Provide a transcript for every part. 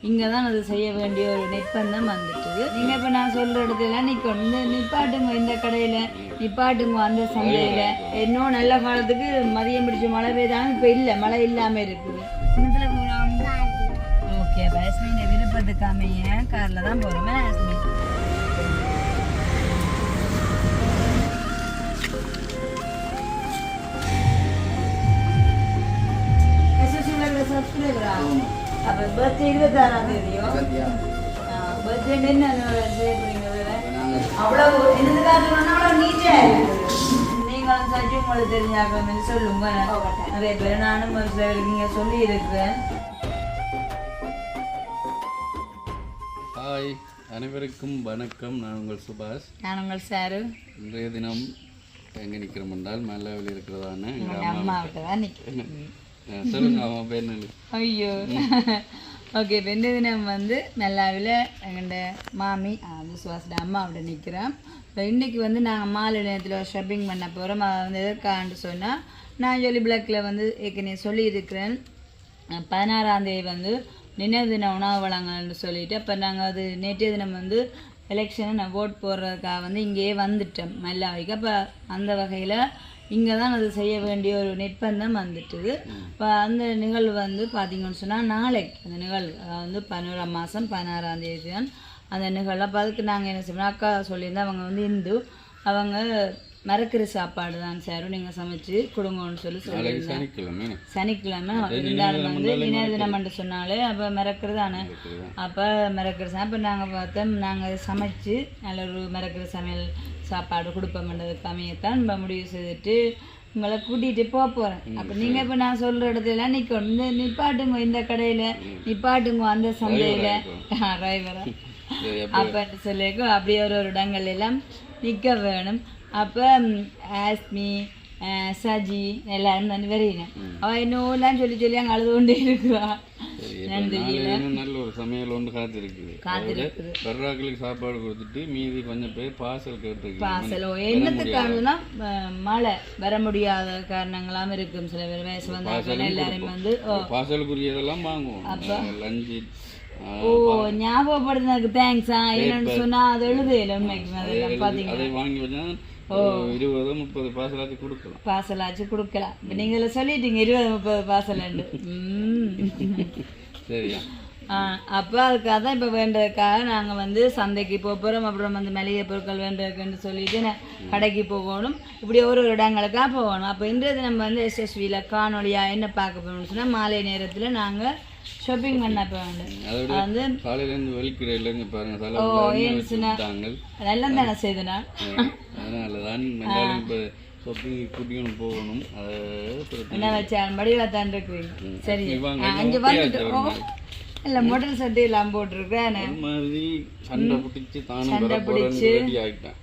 இங்கே தான் அது செய்ய வேண்டிய ஒரு நிர்பந்தம் வந்துட்டுது. நீங்கள் இப்போ நான் சொல்கிற இடத்துல நிற்கணும் இந்த நிப்பாட்டுங்க இந்த கடையில் நிப்பாட்டுங்க அந்த சந்தையில். இன்னும் நல்ல காலத்துக்கு மதியம் பிடிச்ச மழை பெய்தாலும் இப்போ இல்லை மழை இல்லாமல் இருக்குது. ஓகே பேஸ்மின் விருப்பத்துக்கு அமைய காரில் தான் போகிறோம் பேஸ்மின் சப்ஸ்கிரைபரா பர்த்டே இருபத்தாறாம் தேதியோ பர்த்டே என்ன அவ்வளவு என்னது காரணம்னா அவ்வளவு நீட்டா இருக்குது நீங்களும் சஜி உங்களுக்கு தெரிஞ்சாக்க சொல்லுங்க நிறைய பேர் நானும் ஒரு இங்கே சொல்லி இருக்கிறேன் ஹாய் அனைவருக்கும் வணக்கம் நான் உங்கள் சுபாஷ் நான் உங்கள் சாரு இன்றைய தினம் எங்கே நிற்கிறோம் என்றால் மல்லாவில் இருக்கிறதான எங்கள் எங்கள் அம்மா அம்மாவுக்கு தான் நிற்கிறேன் சொல்லுங்க அம்மா பேர் ஐயோ. ஓகே இந்த தினம் வந்து நல்லாவில் எங்கள்ட மாமி அது சுவாசோட அம்மாவோட நிற்கிறோம் இப்போ இன்றைக்கி வந்து நாங்கள் மாலை நேரத்தில் ஷாப்பிங் பண்ண போகிறோம் அது வந்து எதற்காண்டு சொன்னால் நான் ஜொலி பிளாக்கில் வந்து ஏற்கனவே சொல்லியிருக்கிறேன். அஹ் பதினாறாம் தேதி வந்து நினைவு தின உணவு வழங்கல்னு சொல்லிட்டு அப்போ நாங்கள் அது நேற்றைய தினம் வந்து எலெக்ஷனை நான் ஓட் போடுறதுக்காக வந்து இங்கேயே வந்துட்டோம் மல்லாவிக்கு. அப்போ அந்த வகையில் இங்கே தான் அது செய்ய வேண்டிய ஒரு நிர்பந்தம் வந்துட்டுது. இப்போ அந்த நிகழ்வு வந்து பார்த்தீங்கன்னு சொன்னால் நாளைக்கு அந்த நிகழ்வு அதாவது வந்து பதினோராம் மாதம் பதினாறாம் தேதி தான் அந்த நிகழ்வு. அப்போ அதுக்கு நாங்கள் என்ன செய்யணும் அக்கா சொல்லியிருந்தோம் அவங்க வந்து இந்து. அவங்க மரக்கறி சாப்பாடு தான் சார். நீங்கள் சமைச்சு கொடுங்கன்னு சொல்லி சொல்லி நாளைக்கு சனிக்கிழமை சனிக்கிழமை. இருந்தாலும் வந்து நினைவு தினம்னு சொன்னாலே அப்போ மிரக்கரு தானே அப்போ மிரக்கரு சா அப்போ நாங்கள் பார்த்தோம் நாங்கள் சமைச்சு நல்ல ஒரு மிரக்கரு சமையல் சாப்பாடு கொடுப்போம்ன்றதுக்கு அமையத்தான் நம்ம முடிவு செய்துட்டு உங்களை கூட்டிகிட்டு போக போகிறேன் அப்போ நீங்கள் இப்போ நான் சொல்கிற இடத்துல நிற்கணும் இந்த நிப்பாட்டுங்க இந்த கடையில். நிப்பாட்டுங்க அந்த சந்தையில். டிரைவரா சரி, அப்போ சொல்லிக்கோ அப்படியே ஒரு ஒரு இடங்கள் எல்லாம் நிற்க வேணும். அப்போ ஆஸ்மி சஜி எல்லாரும் தான் வரையினேன் அவள் என்னெல்லாம் சொல்லி சொல்லி அங்கே அழுது கொண்டே இருக்கிறா நல்ல ஒரு சமையல் ஒன்று காத்திருக்குது. வர்றாக்களுக்கு சாப்பாடு கொடுத்துட்டு மீதி கொஞ்சம் பேர் பார்சல் கேட்டிருக்கு பாசலோ என்னத்துக்கானதுன்னா மழை வர முடியாத காரணங்களாம் இருக்கும் சில பேர் வயசு வந்தாங்க எல்லாரும் வந்து ஓ பார்சலுக்குரியதெல்லாம் வாங்குவோம் லஞ்சு ஓ ஞாபகப்படுத்தினதுக்கு தேங்க்ஸா என்னன்னு சொன்னா அது எழுதையில உண்மைக்கு அதெல்லாம் பார்த்தீங்க அதை வாங்கி வச்சா இருபது முப்பது பார்சலாச்சும் கொடுக்கலாம். பாசலாச்சு கொடுக்கலாம். இப்போ நீங்கள் சொல்லிட்டீங்க இருபது முப்பது ம். சரியா ஆ, அப்போ அதுக்காக தான் இப்போ வேண்டதுக்காக நாங்கள் வந்து சந்தைக்கு போக போகிறோம் அப்புறம் வந்து மளிகை பொருட்கள் வேண்டதுக்குன்னு சொல்லிட்டு நான் கடைக்கு போகணும். இப்படி ஒரு ஒரு இடங்களுக்காக போகணும். அப்போ இன்றைய தினம் வந்து எஸ்எஸ்வியில் காணொலியாக என்ன பார்க்க போகணும்னு சொன்னால் மாலை நேரத்தில் நாங்கள் ஷாப்பிங் பண்ண போக வந்து காலையிலேருந்து வலிக்கிற இல்லைங்க பாருங்க தலை ஓ வச்சு நல்லா தானே செய்தனா? அதனால தான் இப்போ ஷாப்பிங் கூட்டின்னு போகணும். என்ன வச்சாலும் படிவாக தான் இருக்கிறீங்க சரி. அங்கே வந்துட்டு ஓ இல்லை மொட்டல் சட்டை எல்லாம் போட்டிருக்கேன் ஒரு மாதிரி சண்டை பிடிச்சி தானும் சண்டை பிடிச்சு. ரெடி ஆகிட்டேன்.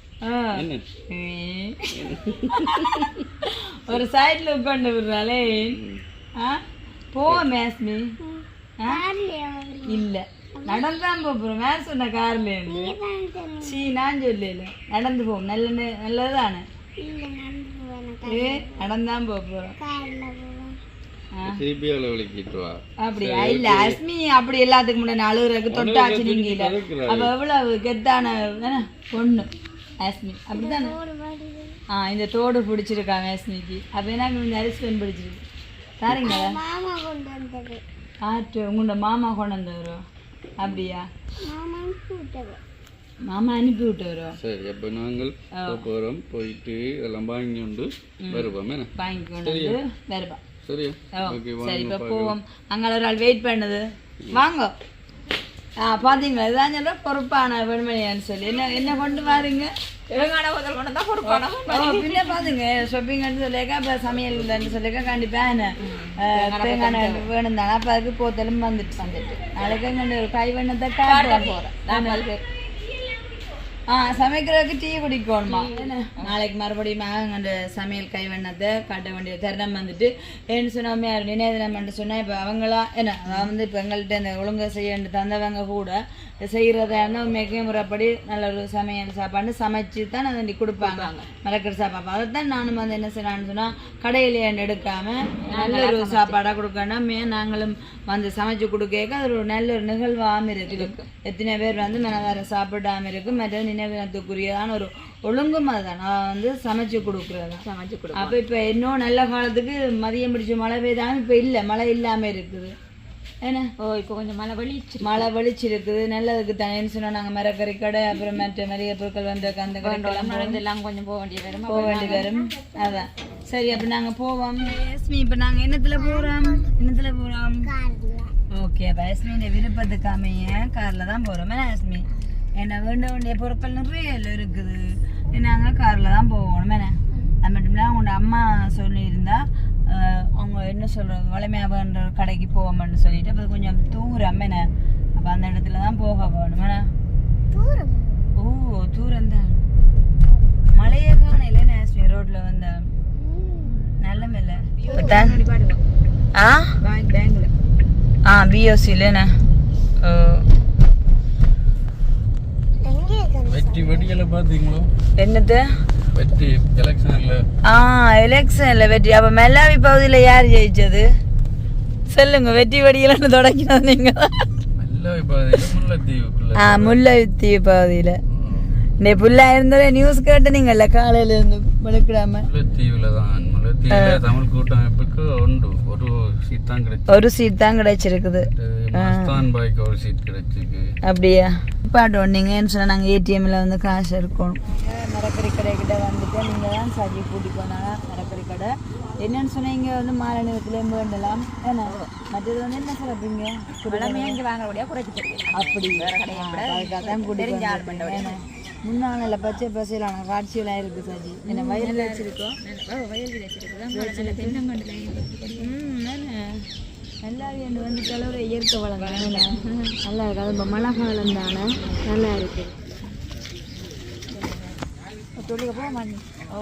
ஒரு சைடில் உட்காந்து விடுறாளே. ஆ போவோம் மேஸ்மி. இல்ல. நடந்தான் போறோம். வேற சொன்ன கார்ல சீ நான் சொல்லல நடந்து போவோம். நல்ல நே- நல்லதுதானே? ஏ நடந்தான் போக போறோம். ஆ, திருப்பி அப்படியா இல்ல அஸ்மி அப்படி எல்லாத்துக்கும் முன்னாடி அழுகுறதுக்கு தொட்டாச்சு நீங்க இல்ல கதைக்கிறாரு. அவ எவ்வளவு கெத்தான பொண்ணு அஸ்மி அப்படிதானே ஆ இந்த தோடு பிடிச்சிருக்காங்க அஸ்மிக்கு. அப்ப எனக்கு இந்த அரிசி பிடிச்சிருக்கு. தாரீங்களா ஆற்று உங்களோட மாமா கொண்டு வந்து வரும் அப்படியா? மாமா அனுப்பி விட்டு சரி அப்போ நாங்கள் போக போகிறோம் போயிட்டு எல்லாம் வாங்கி கொண்டு வருவோம் வாங்கி கொண்டு வந்து வருவா சரியா? சரி இப்போ போவோம். அங்கே ஒரு ஆள் வெயிட் பண்ணுது. வாங்க. ஆ பார்த்தீங்களா இதுதான் சொல்ல பொறுப்பான வெண்மணியான்னு சொல்லி. என்ன என்ன கொண்டு வாருங்க? தெலுங்கானா முதல் கொண்டு தான் பொறுப்பானா பின்ன பாருங்க ஷாப்பிங்னு சொல்லியிருக்கா இப்போ சமையல் சொல்லியிருக்கா கண்டிப்பாக என்ன? எண்ணெய் வேணும் தானே அப்போ அதுக்கு போத்தலும் வந்துட்டு வந்துட்டு. நாளைக்கு ஒரு கை வெண்ணத்தை காட்ட போகிறேன் ஆ சமைக்கிறதுக்கு டீ குடிக்கணுமா என்ன? நாளைக்கு மறுபடியும் அந்த சமையல் கைவண்ணத்தை காட்ட வேண்டிய தருணம் வந்துட்டு ஏன்னு சொன்னாமே நினைவு சொன்னா இப்போ அவங்களா என்ன அதாவது வந்து இப்போ எங்கள்கிட்ட இந்த ஒழுங்கா செய்ய தந்தவங்க கூட செய்கிறதா இருந்தால் உண்மைக்கே முறைப்படி நல்ல ஒரு சமையல் சாப்பாடு சமைச்சு தான் அதை கொடுப்பாங்க. மறக்கிற சாப்பாடு. அதை தான் நானும் வந்து என்ன செய்யலாம்னு சொன்னால் கடையிலேயே எடுக்காம நல்ல ஒரு சாப்பாடாக கொடுக்கணும் மே நாங்களும் வந்து சமைச்சு கொடுக்க அது ஒரு நல்ல ஒரு நிகழ்வாகவும் இருக்கு. எத்தனை பேர் வந்து மனதார சாப்பிடாம இருக்கு மற்றது நினைவுக்குரியதான ஒரு ஒழுங்கும் அதுதான். நான் வந்து சமைச்சு கொடுக்குறது சமைச்சு கொடு அப்போ இப்போ இன்னும் நல்ல காலத்துக்கு மதியம் பிடிச்ச மழை பெய்தாலும் இப்போ இல்லை. மழை இல்லாமல் இருக்குது. என்ன ஓ இப்போ கொஞ்சம் மழை வலிச்சு மழை வலிச்சிருக்குது. நல்லதுக்கு தானேன்னு சொன்னால் நாங்கள் மரக்கறி கடை அப்புறம் மற்ற நிறைய பொருட்கள் வந்து அந்த கடைக்கெல்லாம் மருந்து எல்லாம் கொஞ்சம் போக வேண்டிய வரும். போக வேண்டி வரும். அதான். சரி அப்போ நாங்கள் போவோம். யஸ்மி இப்போ நாங்கள் என்னத்துல போகிறோம் என்னத்துல போகிறோம் ஓகே அப்போ யஸ்மியோட விருப்பத்துக்கு அமைய காரில் தான் போகிறோம் என்ன யஸ்மி என்ன வேண்ட வேண்டிய பொருட்கள் நிறைய எல்லாம் இருக்குது. நாங்கள் காரில் தான் போகணும் என்ன? அது மட்டும் இல்லாமல் உங்களோட அம்மா சொல்லியிருந்தா அவங்க என்ன சொல்கிறது வளமையாகன்ற கடைக்கு போவோம்னு சொல்லிட்டு அப்போ கொஞ்சம் தூரம் என்ன? அப்போ அந்த இடத்துல தான் போக போகணும் என்ன? தூரம்? ஓ தூரம் தான். மழையே காணையில நேஸ்மி ரோட்ல வந்த. நல்ல மேல. ஆ? பேங்க்ல. ஆ பிஓசியில் ஓ. வெற்றி வெடிகளை பார்த்தீங்களோ? என்னது? வெற்றி எலெக்ஷனில் ஆ எலெக்ஷன்ல வெற்றி அப்ப மெல்லாவி பகுதியில் யார் ஜெயிச்சது? சொல்லுங்க வெற்றி வடிகள்னு தொடக்கினது நீங்க. நல்ல பாதையில் முல்லைத்தீவுக்குள்ள. ஆ முல்லைத்தீவு பகுதியில். இந்த புல்லா இருந்தாலே நியூஸ் கேட்டு நீங்கள்ல காலையில இருந்து விழுக்கிடாம முல்லைத்தீவுல தான். முல்லைத்தீவுல தமிழ் கூட்டமைப்புக்கு உண்டு ஒரு சீட் தான் கிடைச்சு ஒரு சீட் தான் கிடைச்சிருக்குது. மஸ்தான் பாய்க்கு ஒரு சீட் கிடைச்சிருக்கு. அப்படியா? பாட்டு வந்தீங்கன்னு சொன்னால் நாங்கள் ஏடிஎம்மில் வந்து காசு இருக்கணும் மரக்கறி கடை கிட்ட வந்துட்டு நீங்கள் தான் சஜி கூட்டி போனாங்க மரக்கறி கடை. என்னன்னு சொன்னால் இங்கே வந்து மாலை நேரத்துலேயும் வேண்டலாம். ஏன்னா மற்றது வந்து என்ன சொல்லுறீங்க கிழமையா இங்கே? வாங்குறபடியா குறைச்சி தெரியும் அப்படி அதுக்காக தான் கூட்டிட்டு ஏன்னா முன்னாள் பச்சை பசையிலான காட்சியெல்லாம் இருக்குது சஜி. என்ன வயலில் வச்சிருக்கோம். வயல் வச்சிருக்கு தென்னங்கண்டுல ம், என்ன? நல்லா வேண்டு வந்து கிளவுற இயற்கை வளம் நல்லா இருக்கு அது இப்போ மழை காலம் தானே நல்லா இருக்கு. தொழில போக மாட்டேன் ஓ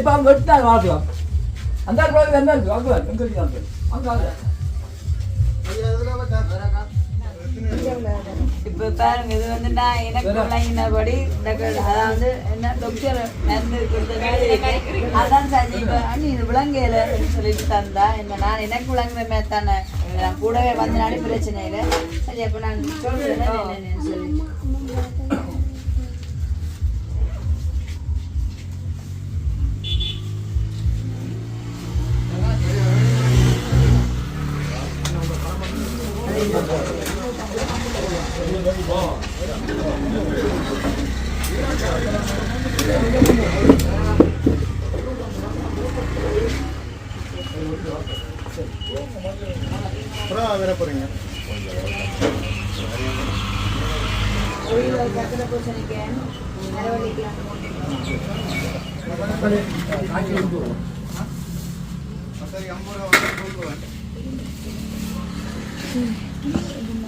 இப்போ அவங்க வெட்டினாங்க பார்க்கலாம் அந்த குழந்தை என்ன இருக்கு அங்கே எங்கே இருக்கு அங்கே அங்கே இப்போ பாருங்க இது வந்து நான் எனக்கு விளங்கினபடி அதாவது என்ன டாக்டர் மருந்து கொடுத்தது அதான் சரி இப்போ அண்ணி இது விளங்கையில சொல்லிட்டு தந்தா இந்த நான் எனக்கு விளங்குற மாதிரி தானே நான் கூடவே வந்தனாலே பிரச்சனை இல்லை சரி அப்போ நான் சொல்றேன் என்னன்னு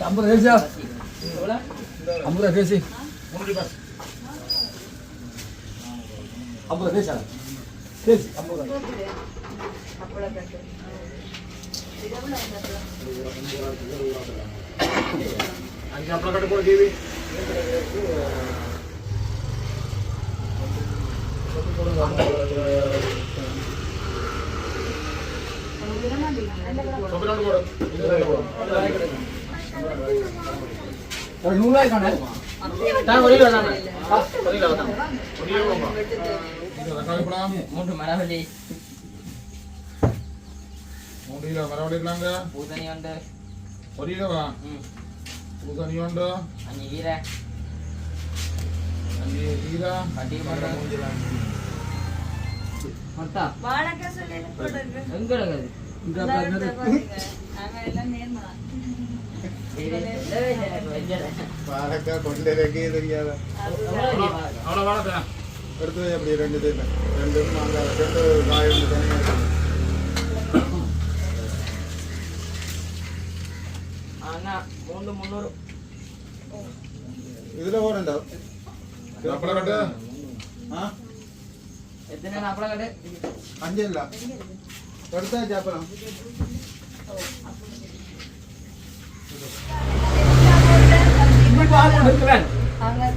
ஐம்பது தேசியா ஐம்பது தேசி ஐம்பது தேசியா தேசி ஐம்பது ஒரு நூறுரூவாய்க்கான மூன்று மரவள்ளி மூணு கிலோ மரவள்ளிக்கலாங்க பூசணி உண்டு ஒரு கிலோவா பூசணி உண்டு அஞ்சு கீரை அஞ்சு கீரா கட்டி பாலக்காய் கொண்டரைக்கே தெரியாத. எடுத்து அப்படி ரெண்டு இது ரெண்டு மாங்காய் ரெண்டு காய் ஒன்று தனியாக இதுல ஆ? எத்தனை அப்பளம் கட்டு அஞ்சு இல்ல எடுத்தாச்சு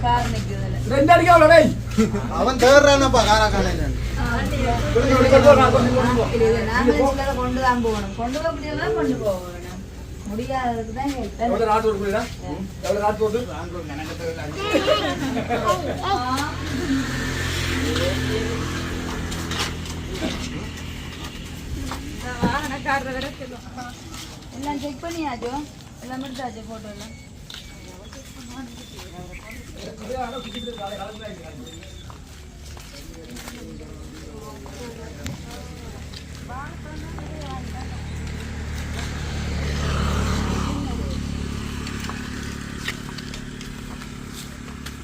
கார் டேய் அவன் தேடுறானப்பா காராக்கான இது நாம சிலரை கொண்டு தான் போகணும் கொண்டு போக முடியாதான் கொண்டு போகணும் முடியாததுக்கு தான் எவ்வளோ ராட்டு ஓட்டு எல்லாம் செக் பண்ணியாச்சோ எல்லாம் முடிச்சாச்சு போட்டோ எல்லாம்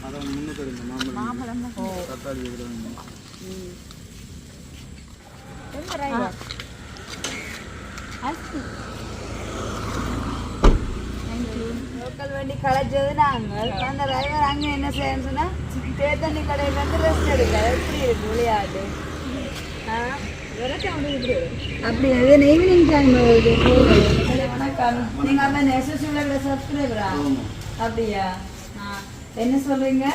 அதான் முன்னூத்தி ரெண்டு மாம்பழம் தக்காளி எவ்வளோ லோக்கல் வண்டி களைச்சது நாங்கள் அந்த டிரைவர் அங்கே என்ன செய்யணும் சொன்னா தேத்தண்ணி கடையில இருந்து ரெஸ்ட் எடுக்க எப்படி இருக்கு விளையாட்டு ஆ? அப்படி அது ஈவினிங் டைம் வருது ஹலோ, வணக்கம் நீங்க அப்ப எஸ்எஸ்சியோட சப்ஸ்கிரைபரா அப்படியா ஆ. என்ன சொல்றீங்க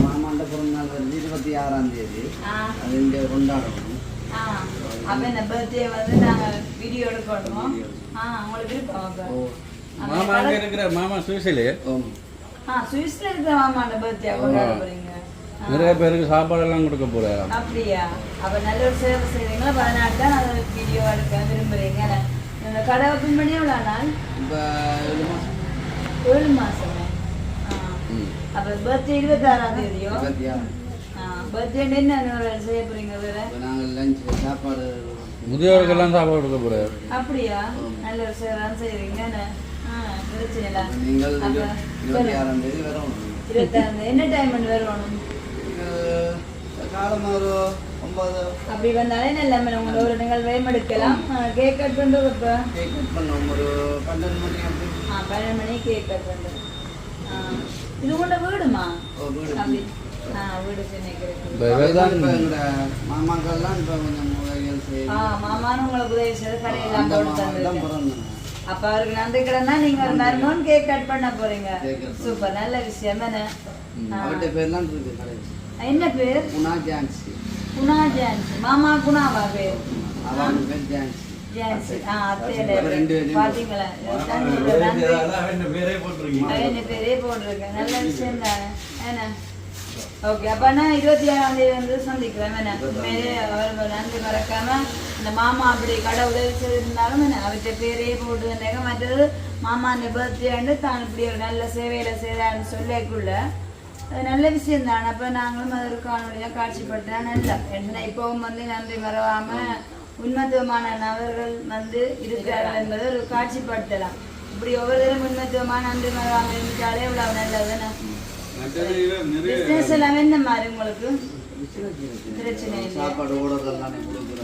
மாமாண்ட பிறந்தநாள் இருபத்தி ஆறாம் தேதி ஆ அது இங்கே கொண்டாடணும் ஆ அப்ப இந்த பர்த்டே வந்து நாங்க வீடியோ எடுக்கணும். ஆ உங்களுக்கு விருப்பம் மாமா அங்கே இருக்கிற மாமா ஆ சுவிஸ்ல இருக்கிற மாமாண்ட பர்த்டே கொண்டாட போறீங்க. நிறைய பேருக்கு சாப்பாடெல்லாம் கொடுக்க போகிறாராம் அப்படியா? அப்ப நல்ல ஒரு சேவை செய்றீங்களா? பதினாறு தான் அதை வீடியோ எடுக்க விரும்புறீங்க. இந்த கடை ஓப்பன் பண்ணி எவ்வளோ நாள்? ஏழு மாசமே. ஆ. அப்ப பர்த்டே இருபத்தாறாம் தேதியோ? பர்த்டே என்ன செய்ய போறீங்க வேற? நாங்கள் லஞ்ச் சாப்பாடு முதியோருக்கெல்லாம் சாப்பாடு கொடுக்க போகிறாரு அப்படியா? நல்ல என்ன? ஆ, பிரச்சனை நீங்கள் அப்ப இருபத்தி ஆறாம் தேதி வரணும். இருபத்தாறு என்ன டைம் வரணும்? நீங்கள் காலம் ஒரு ஒன்பது. அப்படி வந்தாலே நல்ல உங்களோட ஒரு நிகழ்வையும் எடுக்கலாம். கேக் கட் பண்ணுறது இப்போ கேக் கட் பண்ணோம் ஒரு பன்னெண்டு மணி அப்படி. ஆ பன்னெண்டு மணிக்கு கேக் கட் பண்ணுறது இது கொண்ட வீடுமா? ஓ, வீடு. அப்படி. மாமாக்கள்லாம் இப்போ கொஞ்சம் உதவிகள் செய்யும் மாமான்னு உங்களுக்கு உதவி செய்து கடையெல்லாம் போட்டு தந்துருக்கேன். அப்ப அவருக்கு நன்றி கடனா? நீங்க ஒரு மருமகன் கேக் கட் பண்ண போறீங்க. சூப்பர் நல்ல விஷயம் பேர்லாம் இருக்கு கடை. என்ன பேர்? குணா ஜான்சி. குணா ஜான்சி. மாமா குணாவா பேர்? அவன் பேர் ஜான்சி. பாத்தீங்களா. என்ன நல்ல விஷயம் தானே. என்ன ஓகே அப்ப நான் இருபத்தி ஏழாம் தேதி வந்து சந்திக்கிறேன் மேலே அவர் நன்றி மறக்காம இந்த மாமா அப்படி கடை உதவி செய்திருந்தாலும் என்ன அவர்கிட்ட பேரே போட்டுருந்தாங்க மற்றது மாமா அந்த பர்த்டே தான் இப்படி ஒரு நல்ல சேவையில செய்தான்னு சொல்லக்குள்ள அது நல்ல விஷயம் தான் அப்ப நாங்களும் அது ஒரு காணொலியா காட்சிப்படுத்தினா நல்ல. என்ன இப்பவும் வந்து நன்றி மறவாம உண்மத்துவமான நபர்கள் வந்து இருக்கிறார்கள் என்பதை ஒரு காட்சிப்படுத்தலாம். இப்படி ஒவ்வொரு தரம் உண்மத்துவமான நன்றி மறவாம இருந்துட்டாலே இவ்வளவு நல்லதுன்னு பிசினஸ் எல்லாம் என்ன மாதிரி உங்களுக்கு? பிரச்சனை சாப்பாடு கொடுக்குறது.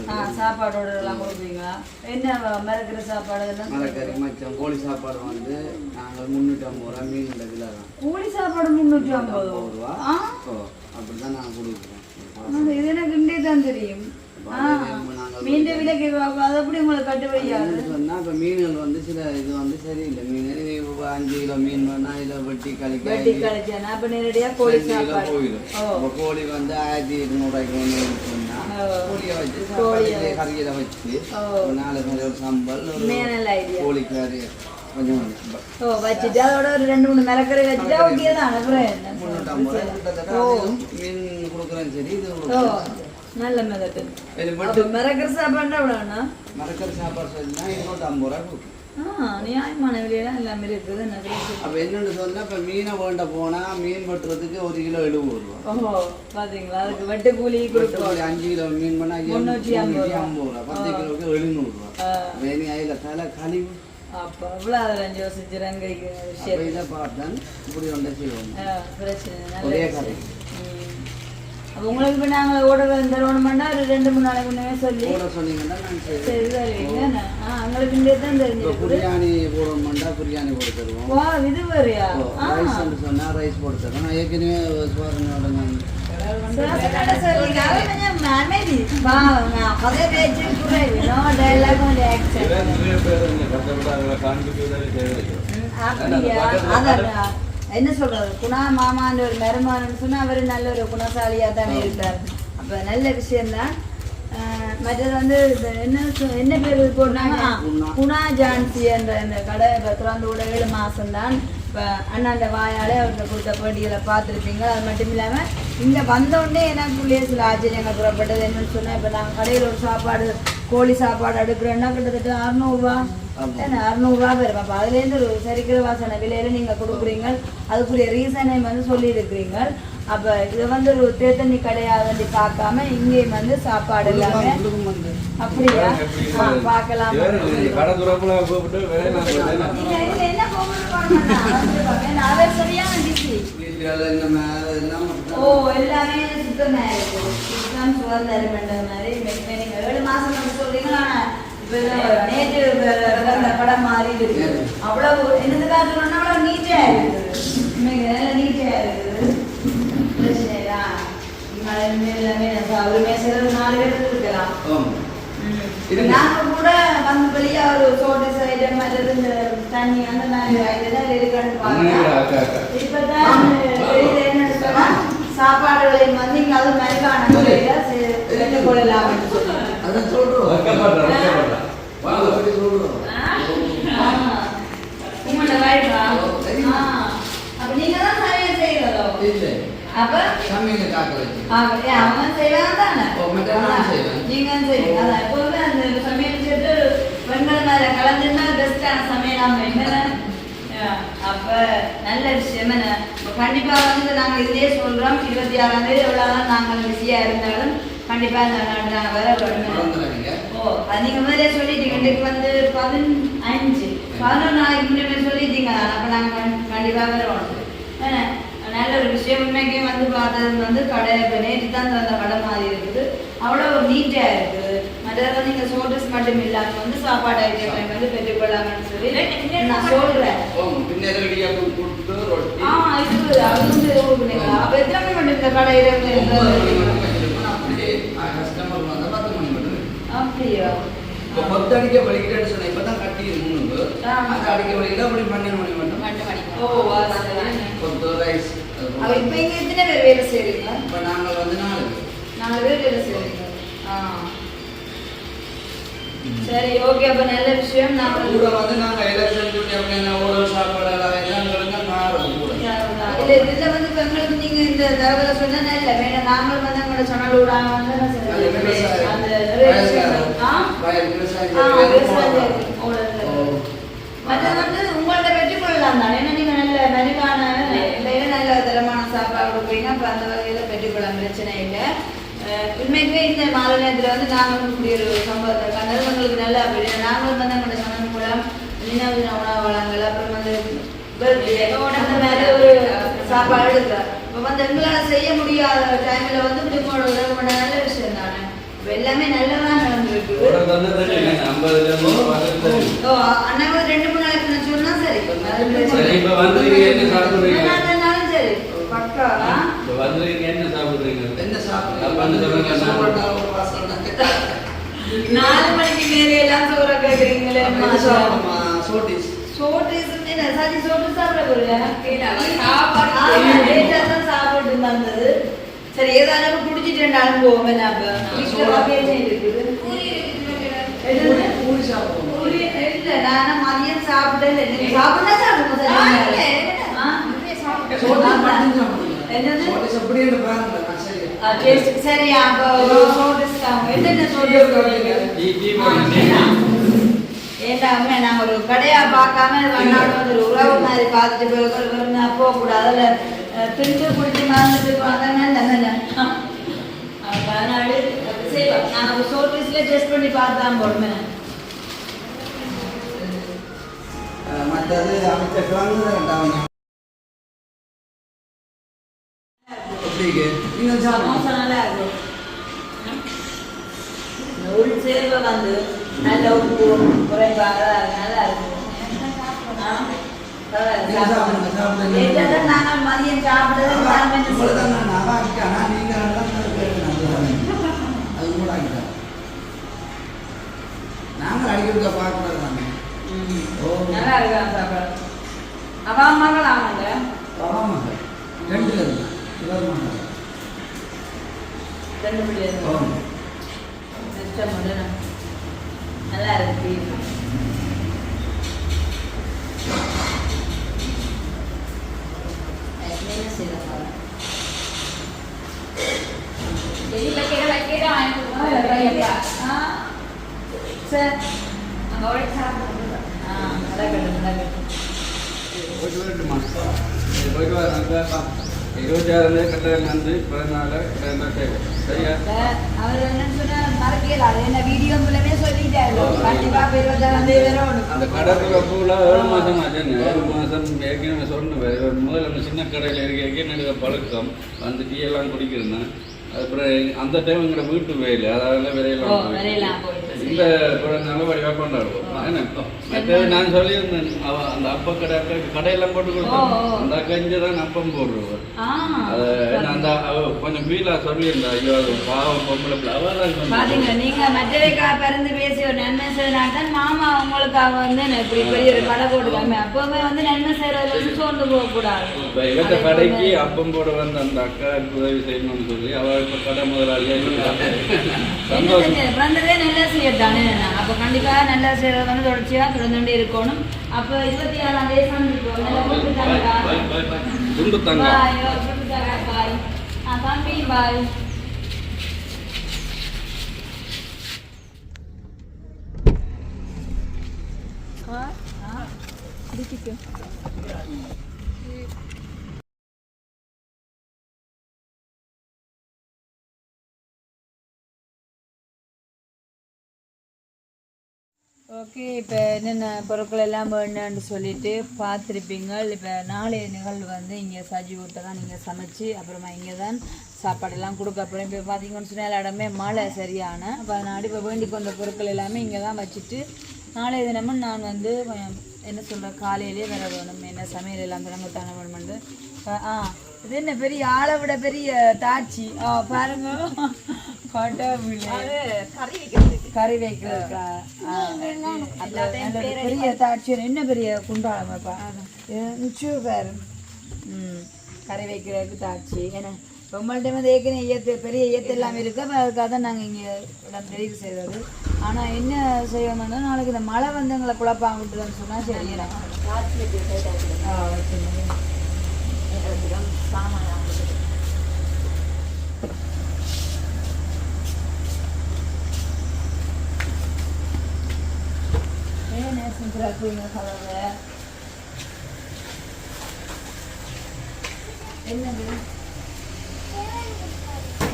ஆ சாப்பாடோட எல்லாம் கொடுப்பீங்களா? என்ன மறக்கிற சாப்பாடு இதெல்லாம் மரக்கறி மச்சம் கோழி சாப்பாடு வந்து நாங்கள் முந்நூற்றி ஐம்பது ரூபா மீன் இந்த கிலோ தான். கூலி சாப்பாடு முந்நூற்றி ஐம்பது ஐம்பது ரூபா. ஆ. ஓ அப்படி தான் நாங்கள் கொடுக்குறோம் ஆ, இது எனக்கு இண்டே தான் தெரியும். மீன் விலைக்கு அது எப்படி உங்களுக்கு கட்டுப்படியாது சொன்னால் இப்போ மீன்கள் வந்து சில இது வந்து சரியில்லை. மீன் இப்ப அஞ்சு கிலோ மீன் வேணா இதை வெட்டி கழிக்க. வெட்டி கழிச்சேன் அப்ப நேரடியா கோழி போயிடும் இப்போ கோழி வந்து ஆயிரத்தி இருநூறுவாய்க்கு ஓ. கோழியை வச்சு கறியில் வச்சு நாலு ஒரு சம்பல் கோழி கறி கொஞ்சம் வச்சுட்டு அதோட ஒரு ரெண்டு மூணு மிளக்கறி வச்சுட்டா ஓகே தான் மீன் கொடுக்குறேன் சரி இது நல்ல மிளகு மிளகற சாப்பாடு எவ்வளோண்ணா மரக்கறி சாப்பாடு செஞ்சுனா இருநூற்றம்பது ரூபா கொடுக்கும் நியாயமான விலையெல்லாம் எல்லாமே இருக்குது அப்போ என்னென்னு சொன்னால் இப்போ மீனை வேண்ட போனால் மீன் வெட்டுறதுக்கு ஒரு கிலோ எழுபது ரூபா ஓஹோ பாத்தீங்களா அதுக்கு வெட்டு கூலி வெட்டுக்கூலி அஞ்சு கிலோ மீன் பண்ணால் முந்நூற்றி ஐம்பது. ஐம்பது ரூபா பத்து கிலோவுக்கு எழுநூறுரூவா. வேணி அதில் தலை கழிவு அப்போ அவ்வளோ அதில் யோசிச்சுறாங்க இதை பார்த்தேன் இப்படி ஒன்றை செய்வோம் பிரச்சனை ஒரே. கதை. அப்போ உங்களுக்கு இப்போ நாங்கள் ஓடர் தருவணுமெண்டா ஒரு ரெண்டு மூணு நாளைக்கு முன்னே சொல்லி போட சொன்னீங்கன்னா சரி தருவீங்க ஆ உங்களுக்கு இந்த தான் தெரிஞ்சிருக்குது பிரியாணி போடணும்னா பிரியாணி போட்டு தருவோம். வா இது வேறையா? ரைஸ் சொன்னால் ரைஸ் போட்டு தருவோம் நான் ஏற்கனவே சுவாரனோட நான் அப்படியா? அதான். என்ன சொல்றது? குணா மாமான்ற ஒரு மருமானு சொன்னா அவர் நல்ல ஒரு குணசாலியா தானே இருக்கார். அப்ப நல்ல விஷயம்தான். மற்றது வந்து என்ன என்ன பேர் போட்டாங்க குணா ஜான்சி. என்ற இந்த கடை திறந்து விட ஏழு மாசம்தான். இப்போ அண்ணாண்ட வாயாலே அவர்கிட்ட கொடுத்த பேட்டிகளை பார்த்துருப்பீங்க. அது மட்டும் இல்லாமல் இங்கே வந்தோடனே எனக்குள்ளேயே சில ஆச்சரியங்கள் புறப்பட்டது. என்னன்னு சொன்னால் இப்போ நாங்கள் கடையில் ஒரு சாப்பாடு கோழி சாப்பாடு எடுக்கிறோன்னா கிட்டத்தட்ட அறநூறுவா அறுநூறுவா வரும் அப்போ அதுலேருந்து சரிக்கிற வாசனை விலையில நீங்கள் கொடுக்குறீங்க அதுக்குரிய ரீசனை வந்து சொல்லியிருக்கிறீங்க அப்போ இதை வந்து ஒரு தேத்தண்ணி கடையாதண்டி பார்க்காம இங்கேயும் வந்து சாப்பாடு எல்லாமே வந்து அப்படியா? பார்க்கலாம்? வந்து அவர் சரியான ஓ எல்லாமே சுத்தமா இருக்கு. சுத்தம் சுதந்திரம் என்ற மாதிரி. மெ- நீங்க ஏழு மாசம் வந்து சொல்றீங்களா? நேற்று வந்த படம் மாறி இருக்கு. அவ்வளவு என்னதுக்காக சொல்லணும்னா அவ்வளவு நீட்டா இருக்குது உண்மைக்கு நல்ல நீட்டா இருக்குது மழை எல்லாமே ஒரு மேசையில் நாலு பேர் இருக்கலாம். நாங்க கூட வந்து வெளியே ஒரு சோட்டு ஐட்டம் அல்லது இந்த தண்ணி அந்த மாதிரி ஐட்டம் இருக்கான்னு பார்க்கலாம் இப்பதான் வெளியில என்ன சொன்னா சாப்பாடுகளை வந்து இங்க அது மலிவான முறையில செ- பெற்றுக் கொள்ளலாம்னு சொல்லி. அதான். அப்ப நீங்க தான் செய்யறதோ? அப்ப சமையல் காக்க வச்சு அவங்க செய்வாங்க தானே? ஓ, மற்ற நான் செய்வேன். நீங்க செய்வீங்க. அதான் எப்பவுமே அந்த சமையல் செய்து பெண்கள் மேல கலந்துன்னா பெஸ்டான சமையல் அமைங்க அப்ப நல்ல விஷயம் என்ன கண்டிப்பா வந்து நாங்க இதுலயே சொல்றோம் இருபத்தி ஆறாம் தேதி எவ்வளவுதான் நாங்கள் பிஸியா இருந்தாலும் கண்டிப்பா நாங்க வர ஓ நீங்க முதல்ல சொல்லிட்டீங்க இன்னைக்கு வந்து பதினஞ்சு பதினொன்று நாளைக்கு முன்னாடி சொல்லிட்டீங்க அப்ப நாங்க கண்- கண்டிப்பா என்ன? நல்ல ஒரு விஷயம் உண்மைக்கே வந்து பார்த்தது வந்து கடை இப்போ நேற்று தான் அந்த கடை மாதிரி இருக்குது. அவ்வளோ நீட்டாக இருக்குது மற்றது வந்து நீங்கள் சோட்டஸ் மட்டும் இல்லாமல் வந்து சாப்பாடு ஐட்டங்களை வந்து பெற்றுக்கொள்ளாங்கன்னு சொல்லி நான் சொல்கிறேன் ஆ இது அது வந்து கொடுக்குறீங்களா அப்போ எத்தனை மணி மட்டும் இந்த கடை இருக்கு. அப்படியே பத்து அடிக்க வலிக்கிறேன்னு சொன்னேன் இப்போ தான் கட்டி. அந்த அடிக்க வலிக்கல அப்படி பன்னெண்டு மணி மட்டும். ஓ ரைஸ் அப்ப இப்போ இங்கே எத்தனை பேர் வேலை செய்கிறீங்க இப்போ நாங்கள் வந்து நாலு. நாலு பேர் வேலை செய்கிறீங்க ஆ. சரி ஓகே அப்போ நல்ல விஷயம். நான் கூட வந்து நாங்கள் எலெக்ஷன் டியூட்டி அப்படின்னா ஓடல் சாப்பாடு எல்லாம் எல்லாம் மாறும் கூட. இல்ல இதுல வந்து இப்ப எங்களுக்கு நீங்க இந்த தகவலை சொன்னா நல்ல வேணும் நாங்களும் வந்து எங்களோட சொன்னல் விடாம வந்து. அந்த விவசாயம். வந்து தான் நீங்க நல்ல மலிவான விலையில நல்ல தரமான சாப்பாடு கொடுப்பீங்க. அப்ப அந்த வகையில பெற்றுக்கொள்ளலாம் பிரச்சனை இல்லை. உண்மைக்குமே இந்த மாலை நேரத்துல வந்து நாங்களும் ஒரு சம்பவத்தை கண்டது எங்களுக்கு நல்ல அப்படி நாங்களும் வந்து எங்களோட சமன் மூலம் நினைவு தின உணவு வழங்கல் அப்புறம் வந்து birthday, அந்த மாதிரி ஒரு சாப்பாடு எடுக்கிறோம் இப்போ வந்து எங்களால் செய்ய முடியாத டைம்ல வந்து இப்படி உங்களோட உதவி பண்ண நல்ல விஷயம் தானே? எல்லாமே நல்லதா நடந்திருக்கு. ரெண்டு மூணு சொன்னா சரி இப்ப வந்திருக்கீங்க, என்ன சாப்பிடுறீங்க? இப்போ வந்துருக்கீங்க என்ன சாப்பிடுறீங்க? என்ன சாப்பிடுறீங்க. நாலு மணிக்கு மேலே எல்லாம் சோற கேக்குறீங்களே? சோட்டிஸ். என்ன சரி சாப்பிட சாப்பாடு. சாப்பிட்டு ஏதாவது குடிச்சிட்டு ரெண்டாலும் போவோம் என்ன அப்ப? வீட்டுல வகையே இருக்குது? பூரி இருக்குது என்னது? பூரி சாப்பிடுவோம். பூரி நான் மதியம் சாப்பிடல சாப்பிட்டா சாப்பிடுங்க சரி அப்போ என்னென்ன சோடிஸ் டீ டீ போடுங்க, டீ, டீ. ஏண்டா அம்மா நான் ஒரு கடையா பார்க்காம வண்ணாடு வந்து ஒரு உறவு மாதிரி பார்த்துட்டு போய் போகக்கூடாது அதில் திண்டு குடிச்சு மறந்துட்டு நல்ல அதனால செய்வோம் சோடிஸ்ல டெஸ்ட் பண்ணி பார்த்தான் போடுவேன் நல்லா இருக்கும் இந்த உள் சேர்வை வந்து நல்ல உப்பு குறைவாக நல்லா இருக்கும் நாங்கள் மதியம் சாப்பிட்டது நீங்கள் பார்க்கக்கூடாது. நல்லா இருக்கா சாப்பாடு அவ மகள் ஆமாங்க. ஆமாங்க. ரெண்டு இருக்கு இவர் மகள் ரெண்டு பிள்ளை ஓ இஷ்டம் பண்ணு நல்லா இருக்கு வைக்கிற கல்யாணம் வந்து பிறந்தநாள் சரியா அவர் மறக்கல அது என்ன வீடியோ மூலமே சொல்லிட்டாரு கண்டிப்பா இருபத்தாறாம் தேதி அந்த கடற்கரை பூவில் ஏழு மாதம் ஆச்சுங்க ஏழு மாதம் ஏற்கனவே சொன்னேன் முதல்ல நம்ம சின்ன கடையில் இருக்க நடுக்க பழக்கம் வந்து டீ எல்லாம் குடிக்கிறேன் அப்புறம் அந்த டைம் எங்களோட வீட்டு வேலை அதாவது விரையெல்லாம் இந்த பிறந்தநாள் கொண்டாடுவோம் நான் சொல்லியிருந்தேன். அவ அந்த அப்ப கடை அக்கா கடையெல்லாம் போட்டு கொடுத்தோம். அந்த அக்கா இங்கே தான் அப்பம் போடுறவர். அந்த அவ கொஞ்சம் ஃபீலாக சொல்லியிருந்தா ஐயோ பாவம் பொம்பளை பாத்தீங்களா? நீங்க மற்றவைக்கா பிறந்து பேசி ஒரு நன்மை தான் மாமா உங்களுக்காக வந்து இப்படி பெரிய ஒரு கடை போட்டுக்காம அப்பவுமே வந்து நன்மை செய்யறதுல இருந்து சோர்ந்து போக கூடாது இவத்த கடைக்கு அப்பம் போட வந்த அந்த அக்காவுக்கு உதவி செய்யணும்னு சொல்லி அவள் இப்போ கடை என்ன சந்தோஷம். நல்லா செய்யத்தானே அப்ப கண்டிப்பா நல்லா செய்யறது வந்து தொடர்ச்சியா தொடர்ந்துட்டே இருக்கணும் அப்ப இருபத்தி ஆறாம் தேதி சந்திப்போம் நல்லா போட்டுட்டாங்க பாய் பாய் பாய் துண்டு தாங்க ஓகே இப்போ என்னென்ன பொருட்கள் எல்லாம் வேணும்னு சொல்லிட்டு பார்த்துருப்பீங்க. இப்போ நாளைய நிகழ்வு வந்து இங்கே சஜி வீட்டை தான் நீங்கள் சமைச்சு அப்புறமா இங்கே தான் சாப்பாடெல்லாம் கொடுக்க அப்புறம் இப்போ பார்த்தீங்கன்னு சொன்னால் எல்லா இடமே மழை சரியான அப்போ அதனால இப்போ வேண்டி கொண்ட பொருட்கள் எல்லாமே இங்கே தான் வச்சுட்டு நாளைய தினமும் நான் வந்து கொஞ்சம் என்ன சொல்கிறேன் காலையிலே வர வேணும். என்ன சமையல் எல்லாம் தொடங்கத்தான வேணுமெண்டு ஆ இது என்ன பெரிய ஆளை விட பெரிய தாட்சி. ஆ பாருங்க. கறி வைக்கிறதுக்கு. பெரிய தாட்சியர் என்ன பெரிய குண்டாளமாப்பா நிச்சயம் பேர். ம் கறி வைக்கிறதுக்கு தாட்சி. ஏன்னா உங்கள்கிட்ட வந்து ஏற்கனவே ஈயத்து பெரிய ஈயத்து எல்லாம் இருக்கு. அதுக்காக தான் நாங்கள் இங்கே இடம் தெரிவு செய்கிறது ஆனால் என்ன செய்யணும்னா நாளைக்கு இந்த மழை வந்து எங்களை குழப்பாங்க விட்டுதுன்னு சொன்னால் சரி காய்ச்சி வைக்கிற சைட் ஆச்சுங்க ஆ வச்சுருந்தேன் சாமான் வாங்குறது. ஏன் நேசம் பிறக்குங்க கலவை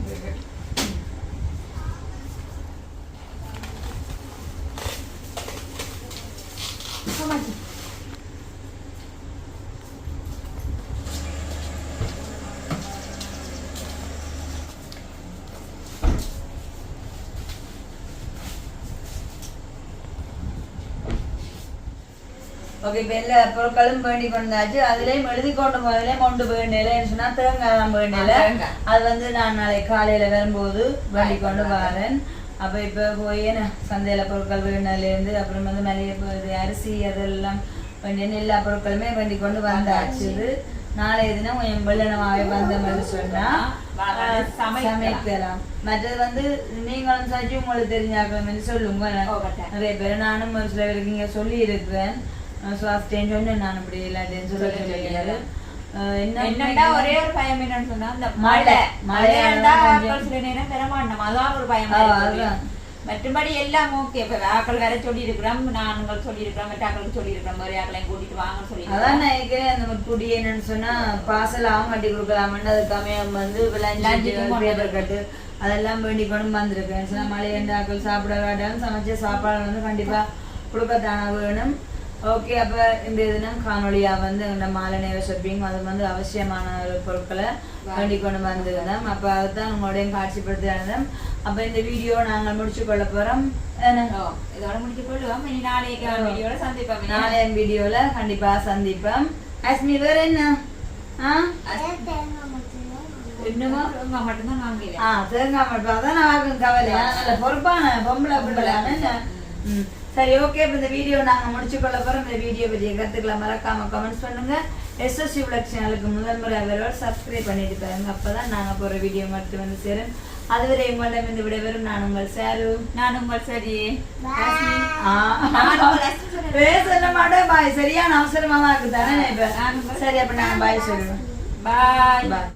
என்னது ஓகே இப்போ எல்லா பொருட்களும் வேண்டி கொண்டாச்சு அதுலேயும் எழுதி கொண்டு போதிலையும் கொண்டு போயிடல சொன்னா தேங்காய் தான் போயிடல அது வந்து நான் நாளை காலையில வரும்போது வேண்டி கொண்டு வரேன். அப்போ இப்போ போய் என்ன சந்தையில பொருட்கள் வேணுலேருந்து அப்புறம் வந்து மளிகை அரிசி அதெல்லாம் வேண்டிய எல்லா பொருட்களுமே வேண்டி கொண்டு வந்தாச்சு நாளைய தினம் கொஞ்சம் வெள்ளனமாகவே வந்த மாதிரி சொன்னா சமைக்கலாம். மற்றது வந்து நீங்களும் சஜி உங்களுக்கு தெரிஞ்சாக்கணும் சொல்லுங்க. நிறைய பேர் நானும் ஒரு சில பேருக்கு இங்க சொல்லி இருக்கிறேன் சுவாஸ்டேன் சொன்னேன் நான் இப்படி சொல்ல முடியாது என்னடா ஒரே ஒரு பயம் என்னன்னு சொன்னா இந்த மழை. மழை. மழை மழையாண்டா கொஞ்சம். ஆட்கள் சில நேரம் அதான் ஒரு பயம். மற்றபடி எல்லாம் ஓகே இப்ப ஆக்கள் வேற சொல்லி இருக்கிறோம் நானுங்கள் சொல்லி இருக்கிறோம் மற்ற ஆக்களுக்கு சொல்லி இருக்கிறோம் வேற ஆக்களையும் கூட்டிட்டு வாங்கன்னு சொல்லி அதான் நான் ஏற்கனவே அந்த குடி என்னன்னு சொன்னா பார்சல் அவங்க கட்டி கொடுக்கலாம்னு அது கம்மியாக வந்து பேப்பர் கட்டு அதெல்லாம் வேண்டி கொண்டு வந்திருக்கேன். சொன்னா மழை எண்டாக்கள் சாப்பிட வேண்டாம் சமைச்ச சாப்பாடு வந்து கண்டிப்பா கொடுக்கத்தான வேணும். ஓகே அப்ப இந்த தினம் காணொலியா வந்து இந்த மாலை நேர ஷாப்பிங் அது வந்து அவசியமான ஒரு பொருட்களை வேண்டி கொண்டு வந்திருந்தோம். அப்ப அதுதான் உங்களுடைய காட்சிப்படுத்தினோம் அப்ப இந்த வீடியோ நாங்கள் முடிச்சு கொள்ள போறோம் இதோட முடிச்சு கொள்ளுவோம் இனி நாளைக்கு வீடியோல சந்திப்போம். நாளைய வீடியோல கண்டிப்பா சந்திப்போம். அஸ்மி வேற என்ன? ஆ? இன்னுமா இவங்க மட்டும்தான் வாங்கல. ஆ தேங்காய் மட்டும். அதான் நான் கவலை பொறுப்பான பொம்பளை பிள்ளைதானே ம். சரி ஓகே இப்போ இந்த வீடியோ நாங்கள் முடிச்சு கொள்ள போகிறோம் இந்த வீடியோ பற்றிய கருத்துக்களை மறக்காம கமெண்ட்ஸ் பண்ணுங்க. எஸ்எஸ்சி விளக் சேனலுக்கு முதல் முறை அவரோடு சப்ஸ்கிரைப் பண்ணிட்டு பாருங்க. அப்போ தான் நாங்கள் போகிற வீடியோ மட்டும் வந்து சேரும். அதுவரை உங்களிடம் இந்த விடைபெறும். நான் உங்கள் சாரு. நான் உங்கள் சரி. நான். பேச சொல்ல மாட்டேன் பாய். சரியான அவசரமா தான் இருக்கு. தானே நான் இப்போ? சரி அப்போ நாங்கள் பாய் சொல்லுவேன் பாய் பாய்